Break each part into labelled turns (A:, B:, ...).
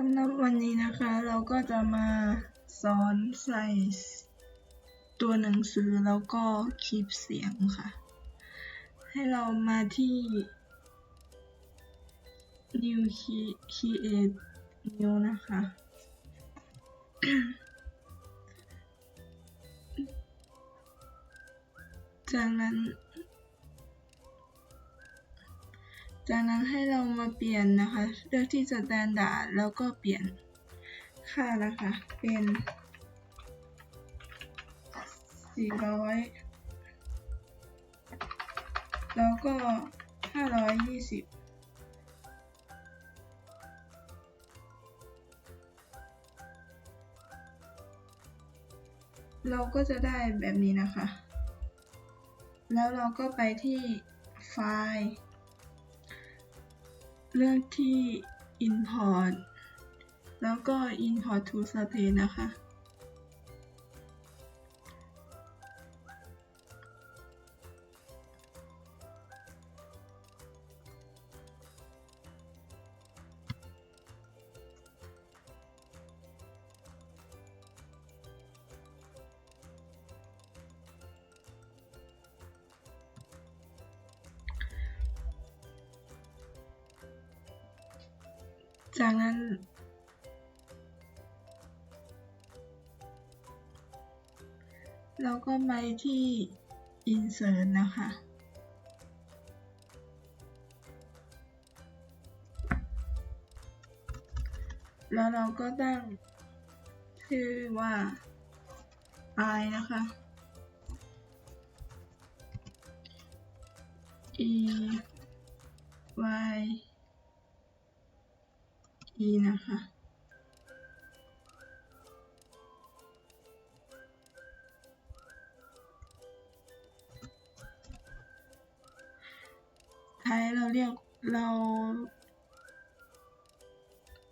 A: สำหรับวันนี้นะคะเราก็จะมาสอนใส่ตัวหนังสือแล้วก็คลิปเสียงค่ะ ให้เรามาที่ new key create new นะคะ จากนั้น จากนั้นให้เรามาเปลี่ยนนะคะ เลือกที่ standard แล้วก็เปลี่ยนค่านะคะ เป็น 400 แล้วก็ 520เราก็จะได้แบบนี้นะคะ แล้วเราก็ไปที่ไฟล์ เลือกที่ import แล้วก็ import to stage นะคะ จากนั้น เราก็ไปที่ insert นะคะ แล้วเราก็ตั้งชื่อว่า i นะคะ e e นะคะไทยเราเรียกเรา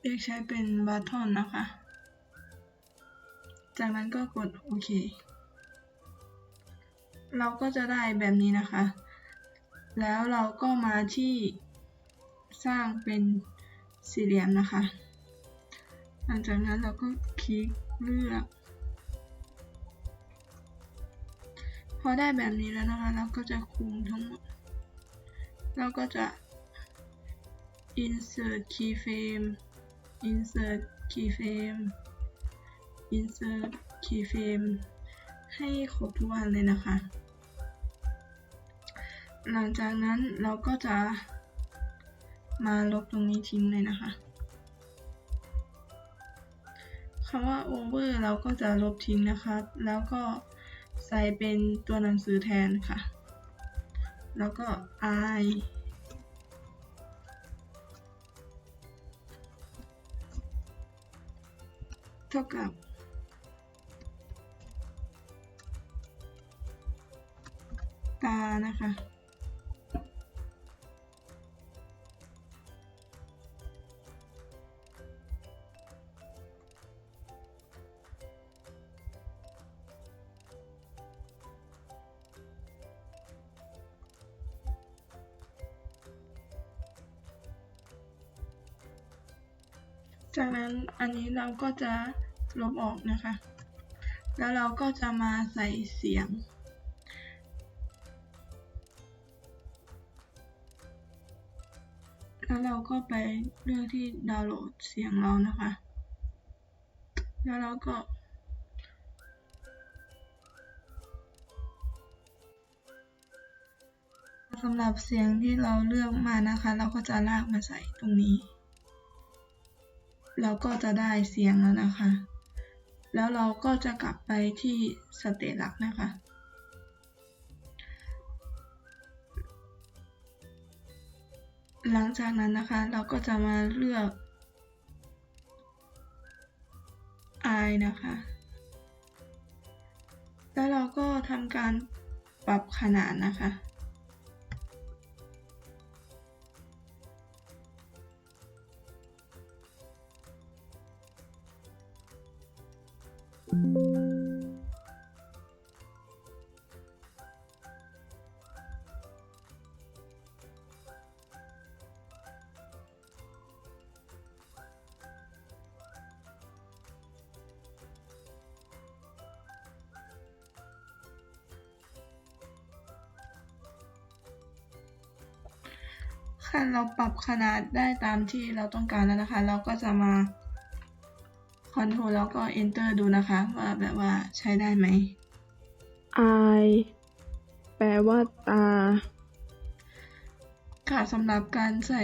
A: เรียกใช้เป็นบัตทอนนะคะ จากนั้นก็กดโอเค เราก็จะได้แบบนี้นะคะ แล้วเราก็มาที่สร้างเป็น สี่เหลี่ยมนะคะ หลังจากนั้นเราก็คลิกเลือก พอได้แบบนี้แล้วนะคะ เราก็จะคุมทั้งหมด เราก็จะ insert keyframe insert keyframe insert keyframe ให้ครบทุกอันเลยนะคะ หลังจากนั้นเราก็จะ มาลบตรงนี้ทิ้งเลยนะคะคำว่า over เราก็จะลบทิ้งนะคะ แล้วก็ใส่เป็นตัวหนังสือแทนค่ะ แล้วก็ i เท่ากับ ตานะคะ จากนั้นอันนี้เราก็จะลบออกนะคะ แล้วเราก็จะมาใส่เสียง แล้วเราก็ไปเลือกที่ดาวน์โหลดเสียงเรานะคะ แล้วเราก็สำหรับเสียงที่เราเลือกมานะคะ เราก็จะลากมาใส่ตรงนี้ เราก็จะได้เสียงแล้วนะคะ แล้วเราก็จะกลับไปที่สเตจหลักนะคะ หลังจากนั้นนะคะเราก็จะมาเลือก i นะคะ แล้วเราก็ทำการปรับขนาดนะคะ ค่ะ เราปรับขนาดได้ตามที่เราต้องการแล้วนะคะ เราก็จะมา Ctrl แล้วก็ Enter ดูนะคะ ว่าแบบว่าใช้ได้ไหม
B: eye แปลว่าตา
A: ค่ะสำหรับการใส่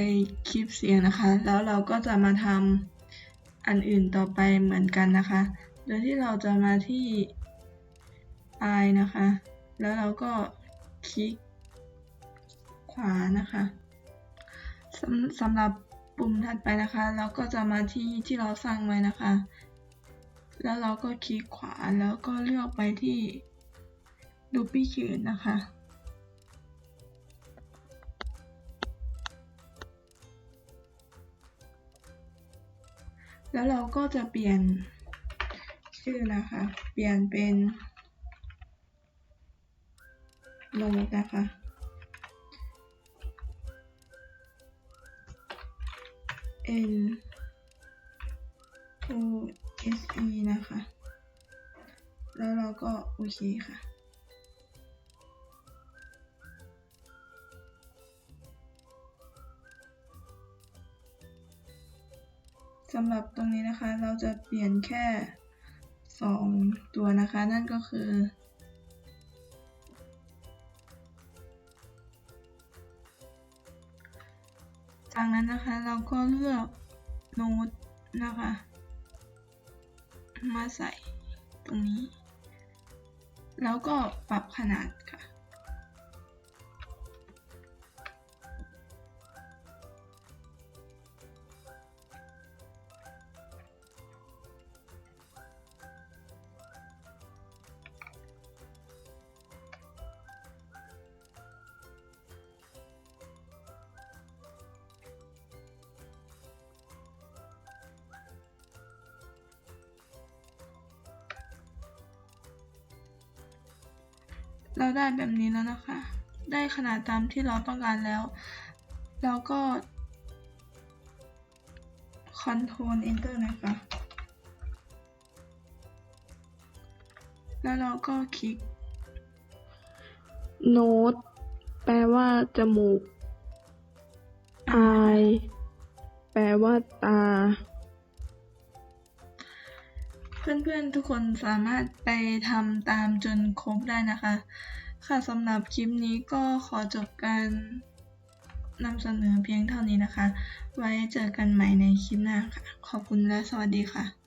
A: คลิปเสียงนะคะ แล้วเราก็จะมาทำอันอื่นต่อไปเหมือนกันนะคะ โดยที่เราจะมาที่ i นะคะ แล้วเราก็คลิกขวานะคะสำสำหรับ ปุ่มถัดไปนะคะ เราก็จะมาที่ที่เราสร้างไว้นะคะ แล้วเราก็คลิกขวาแล้วก็เลือกไปที่ duplicate นะคะ แล้วเราก็จะเปลี่ยนชื่อนะคะ เปลี่ยนเป็นโนนะคะ N O S E นะคะ แล้วเราก็โอเคค่ะ สำหรับตรงนี้นะคะเราจะเปลี่ยนแค่สองตัวนะคะ นั่นก็คือ จากนั้นนะคะเราก็เลือกโน้ตนะคะ มาใส่ตรงนี้ แล้วก็ปรับขนาด เราได้แบบนี้แล้วนะคะ ได้ขนาดตามที่เราต้องการแล้ว เราก็ Ctrl Enter นะคะ แล้วเราก็คลิก
B: โน้ตแปลว่า จมูก eye แปลว่า ตา
A: เพื่อนๆทุกคนสามารถไปทำตามจนครบได้นะคะ ค่ะสำหรับคลิปนี้ก็ขอจบการนำเสนอเพียงเท่านี้นะคะ ไว้เจอกันใหม่ในคลิปหน้าค่ะ ขอบคุณและสวัสดีค่ะ